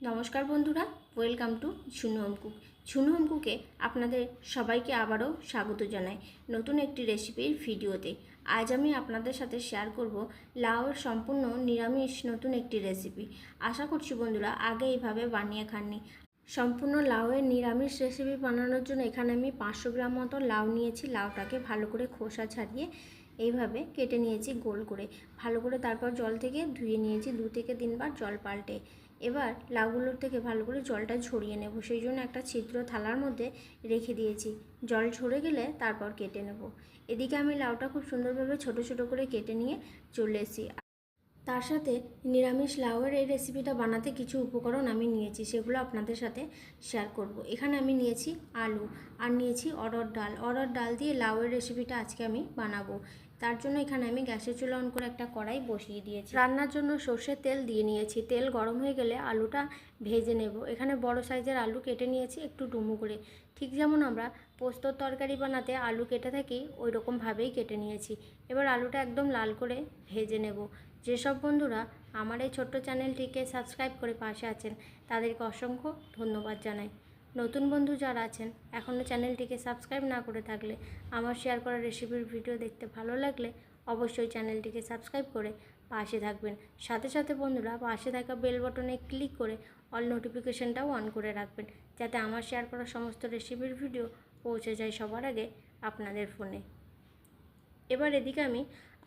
নমস্কার বন্ধুরা welcome to Jhunu home cook Jhunu হামকুকে আপনাদের সবাইকে আবারও স্বাগত জানাই নতুন একটি রেসিপির ভিডিওতে। আজ আমি আপনাদের সাথে শেয়ার করব লাউয়ের সম্পূর্ণ নিরামিষ নতুন একটি রেসিপি আশা করছি বন্ধুরা, আগে এইভাবে বানিয়ে খাননি। সম্পূর্ণ লাউয়ের নিরামিষ রেসিপি বানানোর জন্য এখানে আমি পাঁচশো গ্রাম মতো লাউ নিয়েছি। লাউটাকে ভালো করে খোসা ছাড়িয়ে এইভাবে কেটে নিয়েছি গোল করে। ভালো করে তারপর জল থেকে ধুয়ে নিয়েছি। দু থেকে তিনবার জল পাল্টে এবার লাউগুলোর থেকে ভালো করে জলটা ঝরিয়ে নেব। সেই জন্য একটা ছিদ্র থালার মধ্যে রেখে দিয়েছি। জল ঝরে গেলে তারপর কেটে নেব। এদিকে আমি লাউটা খুব সুন্দরভাবে ছোট ছোট করে কেটে নিয়ে চলে এসেছি। তার সাথে নিরামিষ লাউয়ের এই রেসিপিটা বানাতে কিছু উপকরণ আমি নিয়েছি, সেগুলো আপনাদের সাথে শেয়ার করব। এখানে আমি নিয়েছি আলু আর নিয়েছি অরড় ডাল। অরড় ডাল দিয়ে লাউয়ের রেসিপিটা আজকে আমি বানাবো। তার জন্য এখানে আমি গ্যাসের চুলা অন করে একটা কড়াই বসিয়ে দিয়েছি। রান্নার জন্য সর্ষের তেল দিয়ে নিয়েছি। তেল গরম হয়ে গেলে আলুটা ভেজে নেব। এখানে বড় সাইজের আলু কেটে নিয়েছি একটু ডুমু করে। ঠিক যেমন আমরা পোস্তর তরকারি বানাতে আলু কেটে থাকি ওই রকমভাবেই কেটে নিয়েছি। এবার আলুটা একদম লাল করে ভেজে নেব। যেসব বন্ধুরা আমার এই ছোট্ট চ্যানেলটিকে সাবস্ক্রাইব করে পাশে আছেন, তাদেরকে অসংখ্য ধন্যবাদ জানাই। নতুন বন্ধু যারা আছেন, এখনও চ্যানেলটিকে সাবস্ক্রাইব না করে থাকলে, আমার শেয়ার করা রেসিপির ভিডিও দেখতে ভালো লাগলে অবশ্যই চ্যানেলটিকে সাবস্ক্রাইব করে পাশে থাকবেন। সাথে সাথে বন্ধুরা, পাশে থাকা বেল বটনে ক্লিক করে অল নোটিফিকেশনটাও অন করে রাখবেন, যাতে আমার শেয়ার করা সমস্ত রেসিপির ভিডিও পৌঁছে যায় সবার আগে আপনাদের ফোনে। এবার এদিকে আমি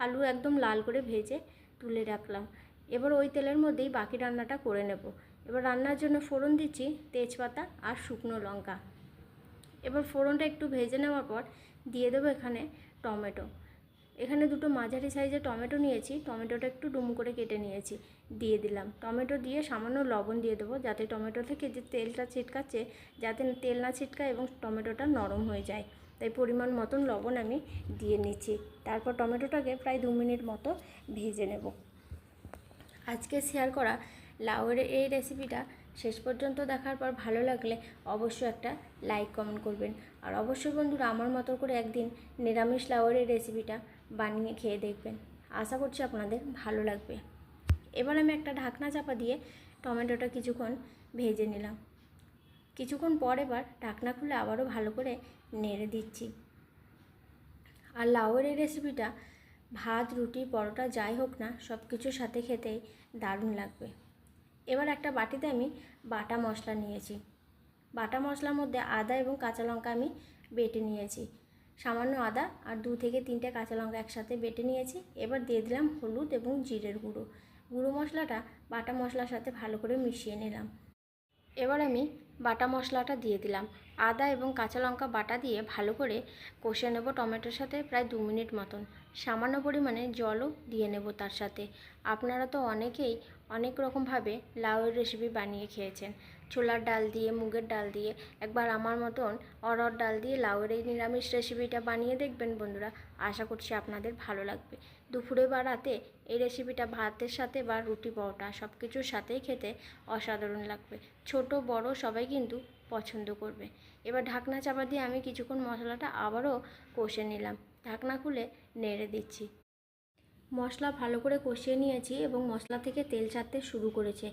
আলু একদম লাল করে ভেজে তুলে রাখলাম। এবার ওই তেলের মধ্যেই বাকি রান্নাটা করে নেব। এবার রান্নার জন্য ফোড়ন দিচ্ছি তেজপাতা আর শুকনো লঙ্কা। এবার ফোড়নটা একটু ভেজে নেওয়ার পর দিয়ে দেবো এখানে টমেটো। এখানে দুটো মাঝারি সাইজের টমেটো নিয়েছি, টমেটোটা একটু ডুম করে কেটে নিয়েছি, দিয়ে দিলাম। টমেটো দিয়ে সামান্য লবণ দিয়ে দেবো যাতে টমেটো থেকে যে তেলটা ছিটকাচ্ছে, যাতে তেল না ছিটকায় এবং টমেটোটা নরম হয়ে যায়। তাই পরিমাণ মতন লবণ আমি দিয়ে নিচ্ছি। তারপর টমেটোটাকে প্রায় দু মিনিট মতো ভেজে নেব। আজকে শেয়ার করা লাউয়ের এই রেসিপিটা শেষ পর্যন্ত দেখার পর ভালো লাগলে অবশ্যই একটা লাইক, কমেন্ট করবেন। আর অবশ্যই বন্ধুরা, আমার মতো করে একদিন নিরামিষ লাউয়ের রেসিপিটা বানিয়ে খেয়ে দেখবেন। আশা করছি আপনাদের ভালো লাগবে। এবার আমি একটা ঢাকনা চাপা দিয়ে টমেটোটা কিছুক্ষণ ভেজে নিলাম। কিছুক্ষণ পর এবার ঢাকনা খুলে আবারও ভালো করে নেড়ে দিচ্ছি। আর লাউয়ের এই রেসিপিটা ভাত, রুটি, পরোটা, যাই হোক না সব কিছুর সাথে খেতেই দারুণ লাগবে। এবার একটা বাটিতে আমি বাটা মশলা নিয়েছি। বাটা মশলার মধ্যে আদা এবং কাঁচা লঙ্কা আমি বেটে নিয়েছি। সামান্য আদা আর দু থেকে তিনটে কাঁচা লঙ্কা একসাথে বেটে নিয়েছি। এবার দিয়ে দিলাম হলুদ এবং জিরের গুঁড়ো। গুঁড়ো মশলাটা বাটা মশলার সাথে ভালো করে মিশিয়ে নিলাম। এবার আমি বাটা মশলাটা দিয়ে দিলাম। আদা এবং কাঁচা লঙ্কা বাটা দিয়ে ভালো করে কষে নেব টমেটোর সাথে প্রায় দু মিনিট মতন। সামান্য পরিমাণে জলও দিয়ে নেব তার সাথে। আপনারা তো অনেকেই অনেক রকমভাবে লাউয়ের রেসিপি বানিয়ে খেয়েছেন। ছোলার ডাল দিয়ে, মুগের ডাল দিয়ে, একবার আমার মতন অরহর ডাল দিয়ে লাউয়ের এই নিরামিষ রেসিপিটা বানিয়ে দেখবেন বন্ধুরা। আশা করছি আপনাদের ভালো লাগবে। দুপুরে বা রাতে এই রেসিপিটা ভাতের সাথে বা রুটি, পরোটা সব কিছুর সাথেই খেতে অসাধারণ লাগবে। ছোট, বড় সবাই কিন্তু পছন্দ করবে। এবার ঢাকনা চাপা দিয়ে আমি কিছুক্ষণ মশলাটা আবারও কষে নিলাম। ঢাকনা খুলে নেড়ে দিচ্ছি। মশলা ভালো করে কষিয়ে নিয়েছি এবং মশলা থেকে তেল ছাড়তে শুরু করেছে।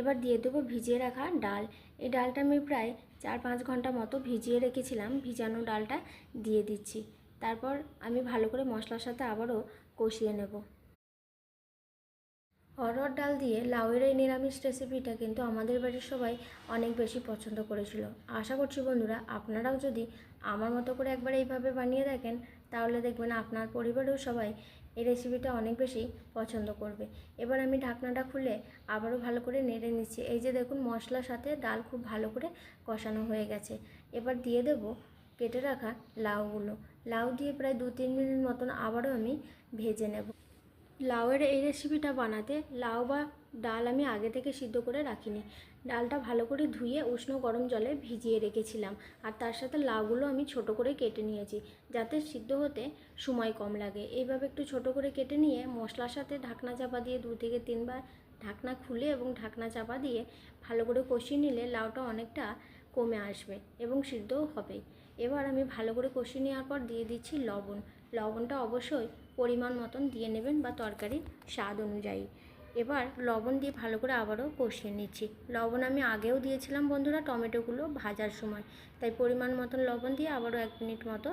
এবার দিয়ে দেবো ভিজিয়ে রাখা ডাল। এই ডালটা আমি প্রায় চার পাঁচ ঘণ্টা মতো ভিজিয়ে রেখেছিলাম। ভিজানো ডালটা দিয়ে দিচ্ছি। তারপর আমি ভালো করে মশলার সাথে আবারও কষিয়ে নেব। অরহর ডাল দিয়ে লাউয়ের এই নিরামিষ রেসিপিটা কিন্তু আমাদের বাড়ির সবাই অনেক বেশি পছন্দ করেছিল। আশা করছি বন্ধুরা, আপনারাও যদি আমার মতো করে একবার এইভাবে বানিয়ে দেখেন, তাহলে দেখবেন আপনার পরিবারেও সবাই এই রেসিপিটা অনেক বেশি পছন্দ করবে। এবার আমি ঢাকনাটা খুলে আবারও ভালো করে নেড়ে নিচ্ছি। এই যে দেখুন, মশলার সাথে ডাল খুব ভালো করে কষানো হয়ে গেছে। এবার দিয়ে দেব কেটে রাখা লাউগুলো। লাউ দিয়ে প্রায় দু তিন মিনিট মতন আবারও আমি ভেজে নেব। লাউয়ের এই রেসিপিটা বানাতে লাউ বা ডাল আমি আগে থেকে সিদ্ধ করে রাখিনি। ডালটা ভালো করে ধুয়ে উষ্ণ গরম জলে ভিজিয়ে রেখেছিলাম। আর তার সাথে লাউগুলো আমি ছোট করে কেটে নিয়েছি, যাতে সিদ্ধ হতে সময় কম লাগে। এইভাবে একটু ছোট করে কেটে নিয়ে মশলার সাথে ঢাকনা চাপা দিয়ে দু থেকে তিনবার ঢাকনা খুলে এবং ঢাকনা চাপা দিয়ে ভালো করে কষিয়ে নিলে লাউটা অনেকটা কমে আসবে এবং সিদ্ধও হবে। এবার আমি ভালো করে কষিয়ে নেওয়ার পর দিয়ে দিচ্ছি লবণ। লবণটা অবশ্যই পরিমাণ মতন দিয়ে নেবেন বা তরকারির স্বাদ অনুযায়ী। এবার লবণ দিয়ে ভালো করে আবারও কষিয়ে নিচ্ছি। লবণ আমি আগেও দিয়েছিলাম বন্ধুরা টমেটোগুলো ভাজার সময়। তাই পরিমাণ মতন লবণ দিয়ে আবারও এক মিনিট মতো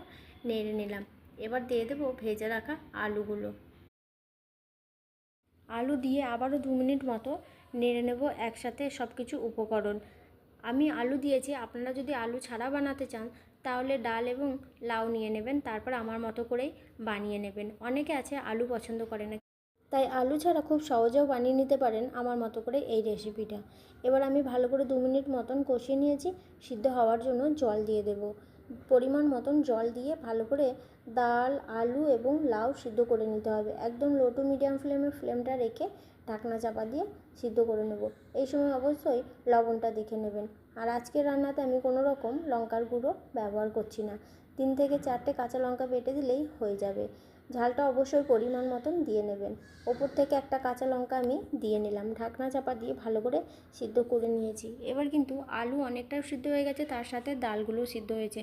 নেড়ে নিলাম। এবার দিয়ে দেবো ভেজে রাখা আলুগুলো। আলু দিয়ে আবারও দু মিনিট মতো নেড়ে নেব একসাথে সব কিছু উপকরণ। আমি আলু দিয়েছি, আপনারা যদি আলু ছাড়া বানাতে চান তাহলে ডাল এবং লাউ নিয়ে নেবেন, তারপর আমার মতো করেই বানিয়ে নেবেন। অনেকে আছে আলু পছন্দ করে না। তাই আলু ছাড়া খুব সহজেও বানিয়ে নিতে পারেন আমার মতো করে এই রেসিপিটা। এবার আমি ভালো করে দু মিনিট মতন কষিয়ে নিয়েছি, সিদ্ধ হওয়ার জন্য জল দিয়ে দেব। পরিমাণ মতন জল দিয়ে ভালো করে ডাল, আলু এবং লাউ সিদ্ধ করে নিতে হবে। একদম লো টু মিডিয়াম ফ্লেমে ফ্লেমটা রেখে ঢাকনা চাপা দিয়ে সিদ্ধ করে নেব। এই সময় অবশ্যই লবণটা দেখে নেবেন। আর আজকের রান্নাতে আমি কোনো রকম লঙ্কার গুঁড়ো ব্যবহার করছি না। তিন থেকে চারটে কাঁচা লঙ্কা বেটে দিলেই হয়ে যাবে। ঝালটা অবশ্যই পরিমাণ মতন দিয়ে নেবেন। ওপর থেকে একটা কাঁচা লঙ্কা আমি দিয়ে নিলাম। ঢাকনা চাপা দিয়ে ভালো করে সিদ্ধ করে নিয়েছি। এবার কিন্তু আলু অনেকটাও সিদ্ধ হয়ে গেছে, তার সাথে ডালগুলোও সিদ্ধ হয়েছে।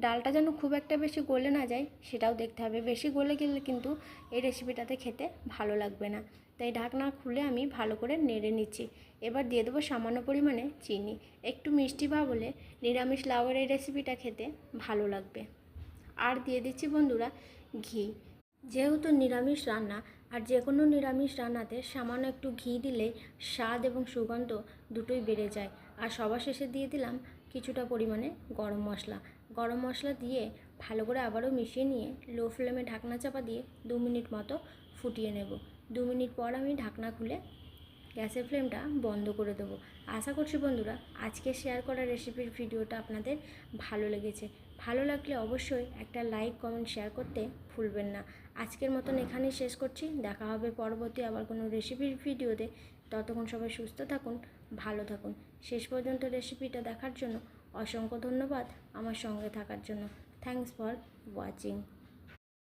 ডালটা যেন খুব একটা বেশি গলে না যায়, সেটাও দেখতে হবে। বেশি গলে গেলে কিন্তু এই রেসিপিটাতে খেতে ভালো লাগবে না। তাই ঢাকনা খুলে আমি ভালো করে নেড়ে নিচ্ছি। এবার দিয়ে দেবো সামান্য পরিমাণে চিনি। একটু মিষ্টি ভাব হলে নিরামিষ লাউয়ের এই রেসিপিটা খেতে ভালো লাগবে। আর দিয়ে দিচ্ছি বন্ধুরা ঘি। যেহেতু নিরামিষ রান্না, আর যে কোনো নিরামিষ রান্নাতে সামান্য একটু ঘি দিলে স্বাদ এবং সুগন্ধ দুটোই বেড়ে যায়। আর সবার শেষে দিয়ে দিলাম কিছুটা পরিমাণে গরম মশলা। গরম মশলা দিয়ে ভালো করে আবারও মিশিয়ে নিয়ে লো ফ্লেমে ঢাকনা চাপা দিয়ে দু মিনিট মতো ফুটিয়ে নেব। দু মিনিট পর আমি ঢাকনা খুলে গ্যাসের ফ্লেমটা বন্ধ করে দেবো। আশা করছি বন্ধুরা, আজকে শেয়ার করা রেসিপির ভিডিওটা আপনাদের ভালো লেগেছে। ভালো লাগলে অবশ্যই একটা লাইক কমেন্ট শেয়ার করতে ভুলবেন না। আজকের মতন এখানেই শেষ করছি। দেখা হবে পরবর্তী আবার কোনো রেসিপির ভিডিওতে ততক্ষণ সবাই সুস্থ থাকুন, ভালো থাকুন। শেষ পর্যন্ত রেসিপিটা দেখার জন্য অসংখ্য ধন্যবাদ আমার সঙ্গে থাকার জন্য। Thanks for watching